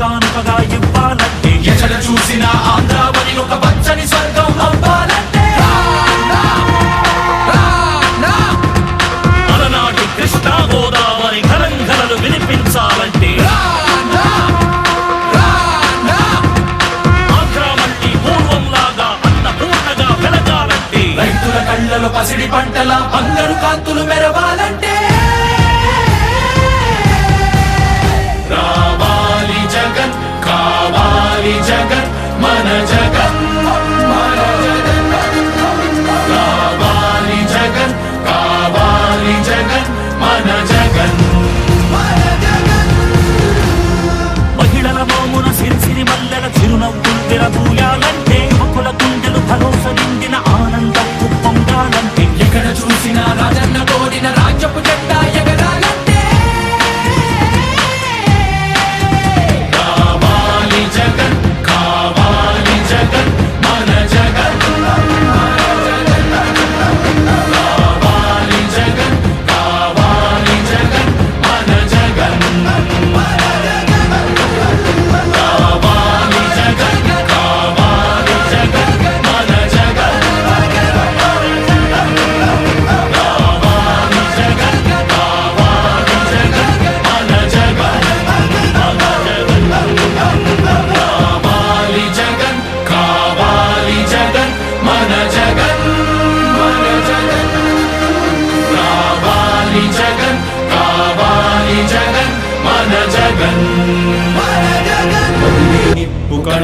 gone, forgot.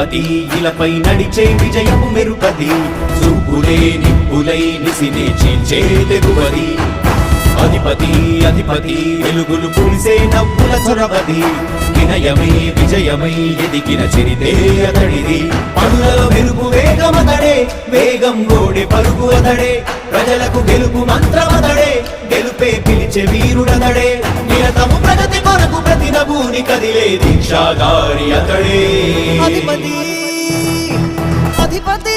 Tirupati ఇలపై నడిచే విజయము మెరుపది చూపులే నిప్పులై నిసినే చీల్చే తెగువది. అధిపతి అధిపతి వెలుగులు పులిసే నవ్వుల చొరవది. వినయమే విజయమై ఎదిగిన చరితే అతడిది. పనులలో మెరుపు వేగమతడే వేగం గోడె పరుగు అతడే. ప్రజలకు గెలుపు మంత్రమతడే గెలుపే పిలిచే వీరుడతడే. నిరతము ప్రగతి కొరకు ప్రతి నభూని కదిలే దీక్షాగారి అతడే. అధిపతి అధిపతి.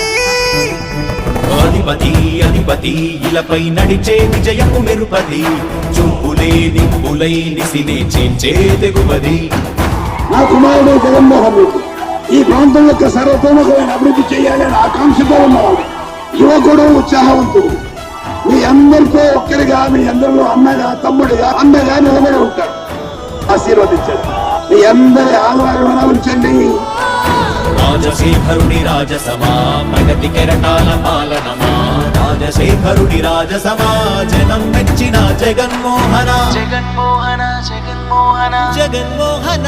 అధిపతి అధిపతి ఇలపై నడిచే విజయము మెరుపది చూపులే నిప్పులై నిసినే చేంచే తెగువది. నా కుమారుడు జగన్మోహన్ రెడ్డి ఈ ప్రాంతం యొక్క సర్వతోముఖమైన అభివృద్ధి చేయాలని ఆకాంక్షతో ఉన్నవాడు. యువకుడు ఉత్సాహవంతుడు. మీ అందరితో ఒక్కరిగా మీ అందరిలో అన్నగా తమ్ముడిగా అన్నగా నిలబడి ఉంటాడు ఆశీర్వదించండి. మీ అందరి ఆహ్వానం ఉంచండి రాజశేఖరుడి రాజసమా ప్రగతి కెరటాల పాలనమా? రాజశేఖరుడి రాజసమా జనం మెచ్చిన జగన్మోహన. జగన్మోహన జగన్మోహన. జగన్మోహన.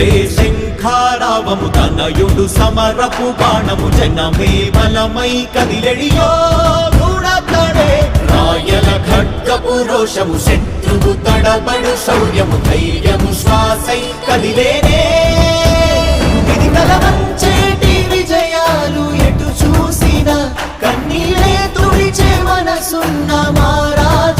తండ్రే శంఖారావము తనయుడు సమరపు బాణము జనమే బలమై కదిలెడియో రాయల ఖడ్గపు రోషము శత్రువు తడబడు శౌర్యము ధైర్యము శ్వాసై కదిలేనే. ఇది కలవంచేటి విజయాలు ఎటు చూసినా కన్నీలే తుడిచే మనసున్న మారాజురా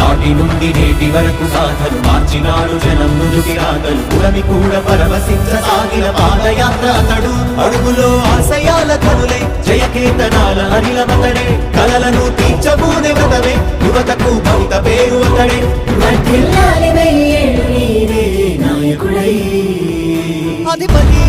నాటి నుండి నేటి వరకు సాధలు మార్చినాడు జనం నుదుటి రాగలు పురమి కూడా పరవశించ సాగిన పాదయాత్ర అతడు. అడుగులో ఆశయాల కనులే జయకేతనాల అనిలమతడే కలలను తీర్చబూనే వ్రతమే యువతకు భవిత పేరు అతడే. అధిపతి